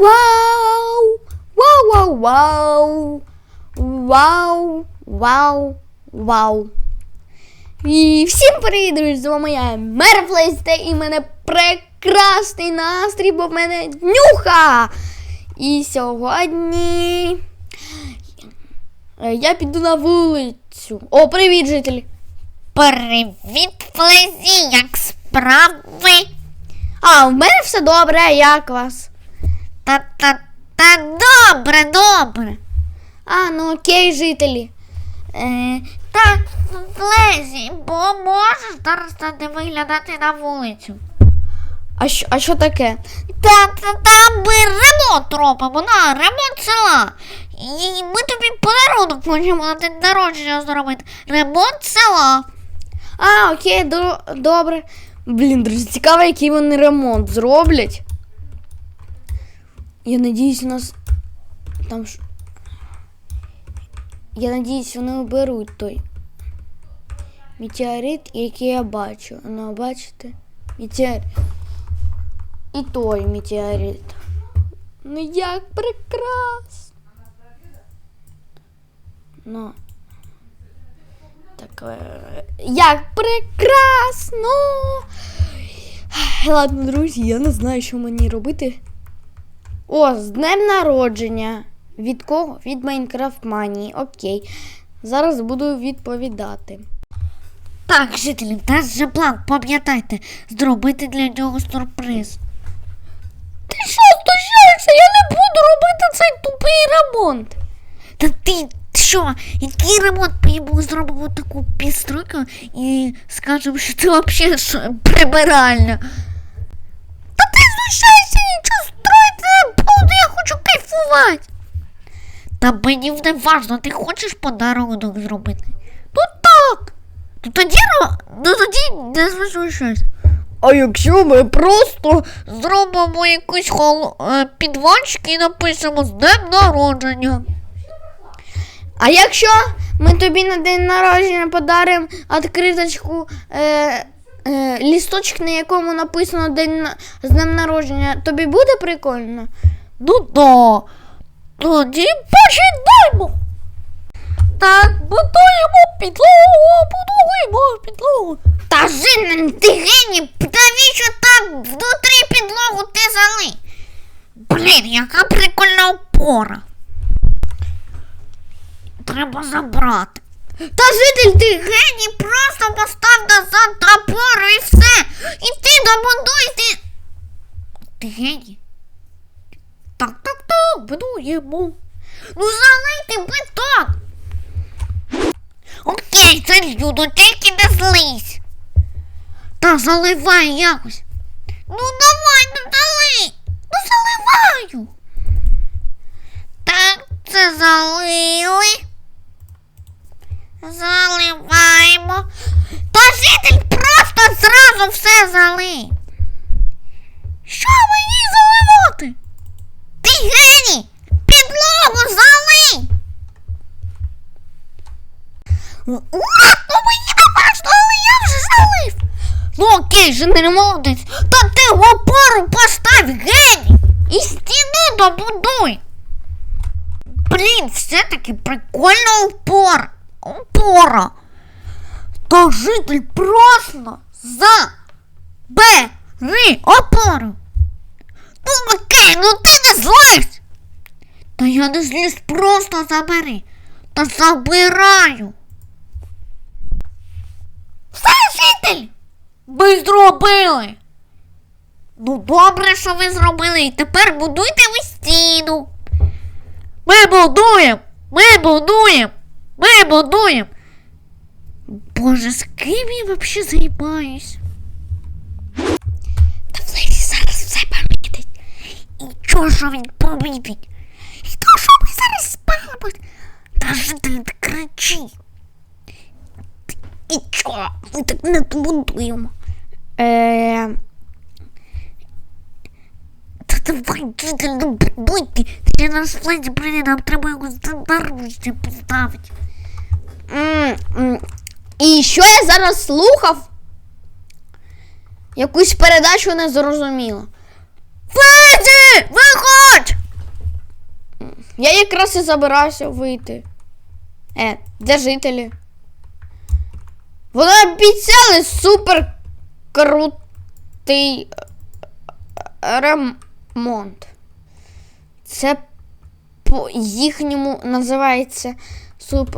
Вау! Вау! Вау! Вау! Вау! Вау! І всім привіт, друзі! З вами я Мерфлейсте і в мене прекрасний настрій, бо в мене днюха! І сьогодні я піду на вулицю. О, привіт, жителі! Привіт, Флезі, як справи? А, в мене все добре, як вас? Та та та добре, добре. А, ну окей, жителі. Е, та, Флезі, бо можеш зараз не виглядати на вулицю. А що, а що таке? Та, та там ми ремонт робимо, на ремонт села. І ми тобі подарунок хочемо на день народження зробити. Ремонт села. А, окей, до, добре. Блін, друзі, цікаво, який вони ремонт зроблять. Я надіюсь, у нас там ж. Я надіюсь, вони оберуть той метеорит, який я бачу. Ну, бачите? Метеорит. І той метеорит. Ну як прекрасно. Ну. Так, е, як прекрасно! Ладно, друзі, я не знаю, що мені робити. О, з днем народження. Від кого? Від Майнкрафт Манії. Окей. Зараз буду відповідати. Так, жителі, в нас же план, пам'ятайте, зробити для нього сюрприз. Ти що стучаєшся? Я не буду робити цей тупий ремонт. Та ти що, який ремонт ми йому зробимо таку підстройку і скажемо, що це взагалі прибиральня. Та ти знущайся, нічого хочу кайфувати. Та мені не важно, ти хочеш подарунок зробити? Ну так. Ну тоді, ну тоді не знущайся. А якщо ми просто. Зробимо якийсь хол... е, підвальчик і напишемо з днем народження. А якщо ми тобі на день народження подаримо відкриточку, е, е, лісточок, на якому написано день з днем народження, тобі буде прикольно? Ну да. Тоді починаємо. Так, будуємо підлогу, будуємо підлогу. Та Жин, ти геній, навіщо так внутрі підлогу ти зали? Блін, яка прикольна опора. Треба забрати. Та житель, ти геній, просто постав назад опору і все. І ти добудуй ти. Ти геній. Так, так. Ну залийте бетон. Окей, залью, ну тільки не злись. Та заливай якось. Ну давай, ну залий. Ну заливаю. Так, це залили. Заливаємо. Та житель просто зразу все залий. Що мені заливати? Ти геній! Підлогу залий! Ура! Ну мені не важно, але я вже залив! Ну окей, же молодець, та ти в опору постав геній! І стіну добудуй! Блін, все-таки прикольна опора! Опора! Та житель просто забери опору! Ну окей, ну ти не злись. Та я не зліз, просто забери. Та забираю. Все, житель! Ви зробили. Ну добре, що ви зробили. І тепер будуйте ви стіну. Ми будуємо! Ми будуємо! Ми будуємо! Боже, з ким я взагалі займаюсь? Та Флесі зараз все помітить. І чого що він помітить? І то, що ми зараз спалимо. Та не кричи. І чого? Ми так не будуємо. Е, Та давай, житель, ну будуйте. Ще нас Флесі прийде, нам треба його наружці поставити. І що я зараз слухав? Якусь передачу не зрозуміло. Флесі, виходь! Я якраз і забирався вийти. Е, де жителі? Вони обіцяли супер крутий е, ремонт. Це по їхньому називається суп.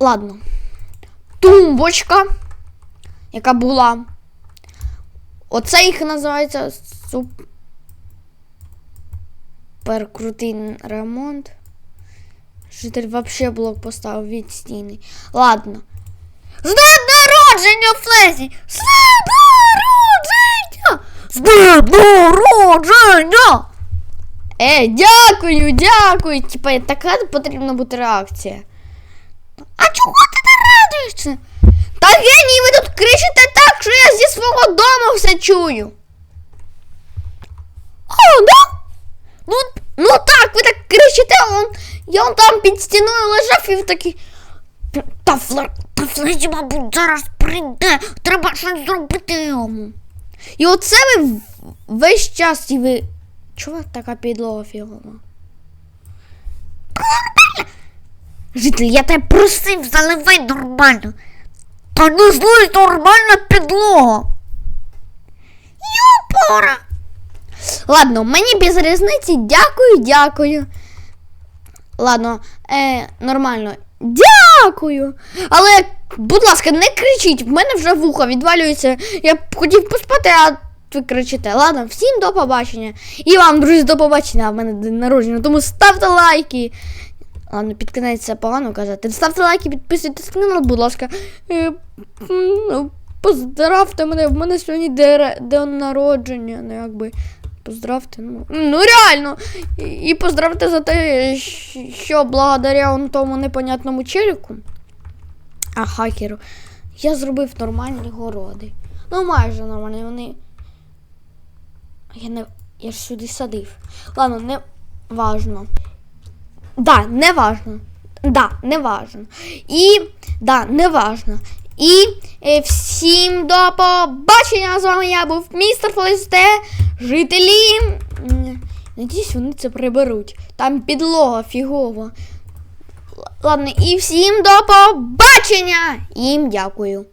Ладно. Тумбочка, яка була. Оце їх називається супер крутий ремонт. Житель вообще блок поставив від стіни. Ладно. З днем народження, Флезі! З народження! З народження! Е, дякую, дякую. Типа, така потрібна бути реакція. А чого ти не радуєшся? Та геній, ви тут кричите так, що я зі свого дому все чую. О, да? Ну, ну так, ви так кричите, он, я он там під стіною лежав і такий. Та Фле... Та мабуть, зараз прийде. Треба щось зробити йому. І оце ви весь час і ви. Чого така підлога фігова? Житель, я тебе просив, заливай нормально. Та не злий нормальна підлога. Юпора. Ладно, мені без різниці. Дякую, дякую. Ладно, е, нормально. Дякую. Але, будь ласка, не кричіть, в мене вже вуха відвалюється. Я б хотів поспати, а ви кричите. Ладно, всім до побачення. І вам, друзі, до побачення. А в мене день народження, тому ставте лайки. Ладно, під кінець погано казати. Ставте лайки, підписуйтесь на канал, будь ласка. Е, ну, поздравте мене, в мене сьогодні день народження. Ну, якби. Поздравте, ну, ну реально. І поздравте за те, що благодаря он тому непонятному челіку, а хакеру, я зробив нормальні городи. Ну, майже нормальні. Вони. Я не. Я ж сюди садив. Ладно, не важно. Да, не важно. Да, не важно. І да, не важно. І е, всім до побачення. З вами я був містер Флесте. Жителі. Надіюсь, вони це приберуть. Там підлога фігова. Ладно, і всім до побачення. Їм дякую.